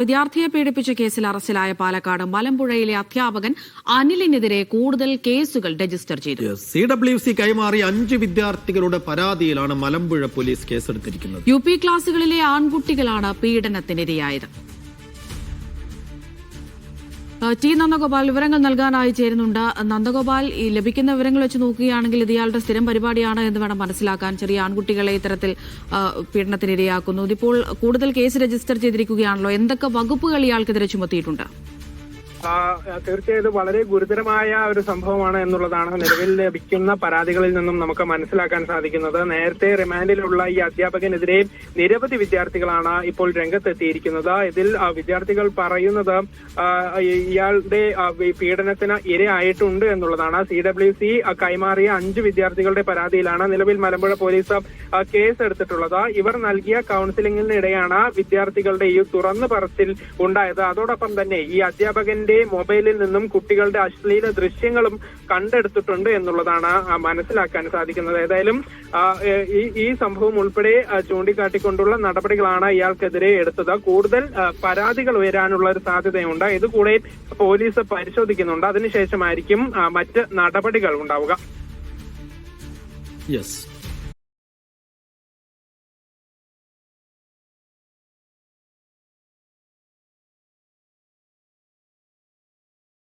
വിദ്യാർത്ഥിയെ പീഡിപ്പിച്ച കേസിൽ അറസ്റ്റിലായ പാലക്കാട് മലമ്പുഴയിലെ അധ്യാപകൻ അനിലിനെതിരെ കൂടുതൽ കേസുകൾ രജിസ്റ്റർ ചെയ്തു. സി ഡബ്ല്യു സി കൈമാറിയ അഞ്ച് വിദ്യാർത്ഥികളുടെ പരാതിയിലാണ് മലമ്പുഴ പോലീസ് കേസെടുത്തിരിക്കുന്നത്. യു പി ക്ലാസുകളിലെ ആൺകുട്ടികളാണ് പീഡനത്തിനിരയായത്. ടി നന്ദഗോപാൽ വിവരങ്ങൾ നൽകാനായി ചേരുന്നുണ്ട്. നന്ദഗോപാൽ ഈ ലഭിക്കുന്ന വിവരങ്ങൾ വെച്ച് നോക്കുകയാണെങ്കിൽ ഇത് ഇയാളുടെ സ്ഥിരം പരിപാടിയാണ് എന്ന് വേണം മനസ്സിലാക്കാൻ. ചെറിയ ആൺകുട്ടികളെ ഇത്തരത്തിൽ പീഡനത്തിനിരയാക്കുന്നു. ഇതിപ്പോൾ കൂടുതൽ കേസ് രജിസ്റ്റർ ചെയ്തിരിക്കുകയാണല്ലോ. എന്തൊക്കെ വകുപ്പുകൾ ഇയാൾക്കെതിരെ ചുമത്തിയിട്ടുണ്ട്? ആ, തീർച്ചയായിട്ടും വളരെ ഗുരുതരമായ ഒരു സംഭവമാണ് എന്നുള്ളതാണ് നിലവിൽ ലഭിക്കുന്ന പരാതികളിൽ നിന്നും നമുക്ക് മനസ്സിലാക്കാൻ സാധിക്കുന്നത്. നേരത്തെ റിമാൻഡിലുള്ള ഈ അധ്യാപകനെതിരെ നിരവധി വിദ്യാർത്ഥികളാണ് ഇപ്പോൾ രംഗത്തെത്തിയിരിക്കുന്നത്. ഇതിൽ വിദ്യാർത്ഥികൾ പറയുന്നത് ഇയാളുടെ പീഡനത്തിന് ഇരയായിട്ടുണ്ട് എന്നുള്ളതാണ്. സി ഡബ്ല്യു സി കൈമാറിയ അഞ്ച് വിദ്യാർത്ഥികളുടെ പരാതിയിലാണ് നിലവിൽ മലമ്പുഴ പോലീസ് കേസ് എടുത്തിട്ടുള്ളത് ഇവർ നൽകിയ കൗൺസിലിംഗിനിടെയാണ് വിദ്യാർത്ഥികളുടെ ഈ തുറന്നു പറച്ചിൽ ഉണ്ടായത്. അതോടൊപ്പം തന്നെ ഈ അധ്യാപകന്റെ മൊബൈലിൽ നിന്നും കുട്ടികളുടെ അശ്ലീല ദൃശ്യങ്ങളും കണ്ടെടുത്തിട്ടുണ്ട് എന്നുള്ളതാണ് മനസ്സിലാക്കാൻ സാധിക്കുന്നത്. ഏതായാലും ഈ സംഭവം ഉൾപ്പെടെ ചൂണ്ടിക്കാട്ടിക്കൊണ്ടുള്ള നടപടികളാണ് ഇയാൾക്കെതിരെ എടുത്തത്. കൂടുതൽ പരാതികൾ ഉയരാനുള്ള ഒരു സാധ്യതയുണ്ട്. ഇതുകൂടെ പോലീസ് പരിശോധിക്കുന്നുണ്ട്. അതിനുശേഷമായിരിക്കും മറ്റ് നടപടികൾ ഉണ്ടാവുക. യെസ്